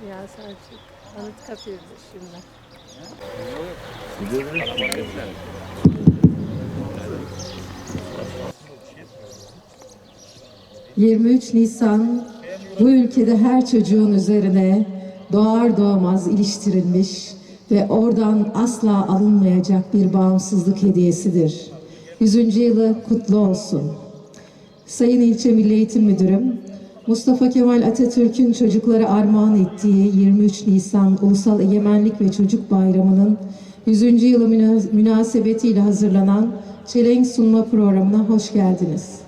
Ziya Selçuk. Anıtkabir'dir şimdi. 23 Nisan bu ülkede her çocuğun üzerine doğar doğmaz iliştirilmiş ve oradan asla alınmayacak bir bağımsızlık hediyesidir. 100. yılı kutlu olsun. Sayın İlçe Milli Eğitim Müdürüm, Mustafa Kemal Atatürk'ün çocuklara armağan ettiği 23 Nisan Ulusal Egemenlik ve Çocuk Bayramı'nın 100. yılı müna- münasebetiyle hazırlanan çelenk sunma programına hoş geldiniz.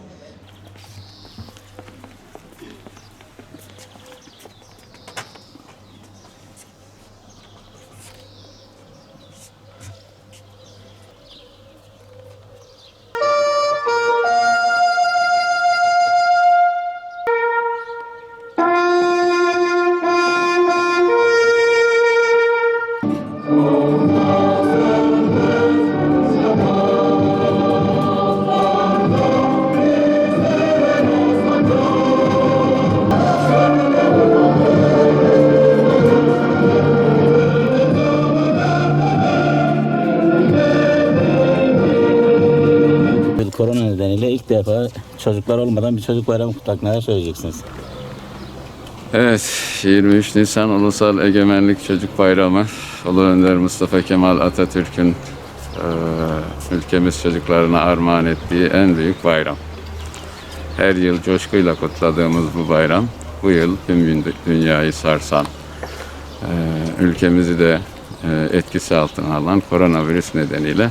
Korona nedeniyle ilk defa çocuklar olmadan bir çocuk bayramı kutlamak neler söyleyeceksiniz? Evet, 23 Nisan Ulusal Egemenlik Çocuk Bayramı Ulu Önder Mustafa Kemal Atatürk'ün eee, ülkemiz çocuklarına armağan ettiği en büyük bayram. Her yıl coşkuyla kutladığımız bu bayram, bu yıl tüm dü- dünyayı sarsan, eee, ülkemizi de eee, etkisi altına alan koronavirüs nedeniyle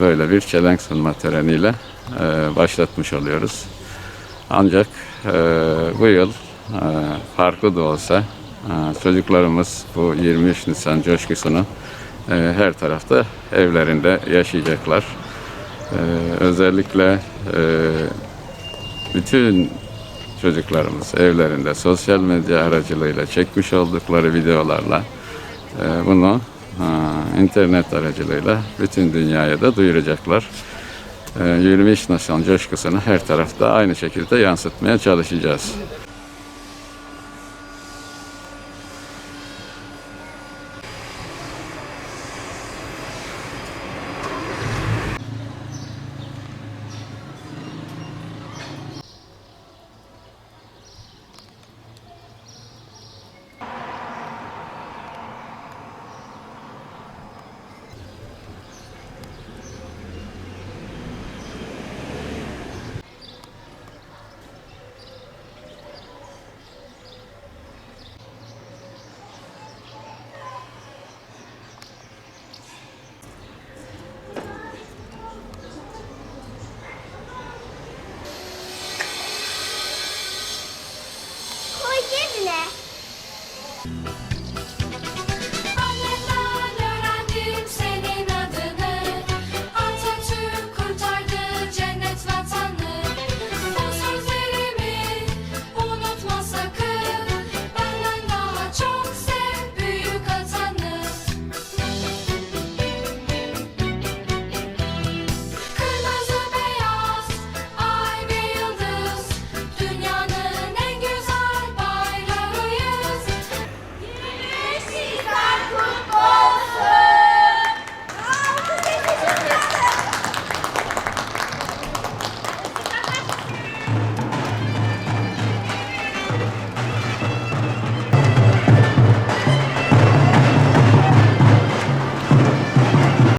böyle bir çelenk sunma töreniyle eee, başlatmış oluyoruz. Ancak eee, bu yıl eee, farklı da olsa çocuklarımız bu 23 Nisan coşkusunu her tarafta evlerinde yaşayacaklar. Özellikle bütün çocuklarımız evlerinde sosyal medya aracılığıyla çekmiş oldukları videolarla bunu eee, internet aracılığıyla bütün dünyaya da duyuracaklar. Eee, 23 Nisan coşkusunu her tarafta aynı şekilde yansıtmaya çalışacağız.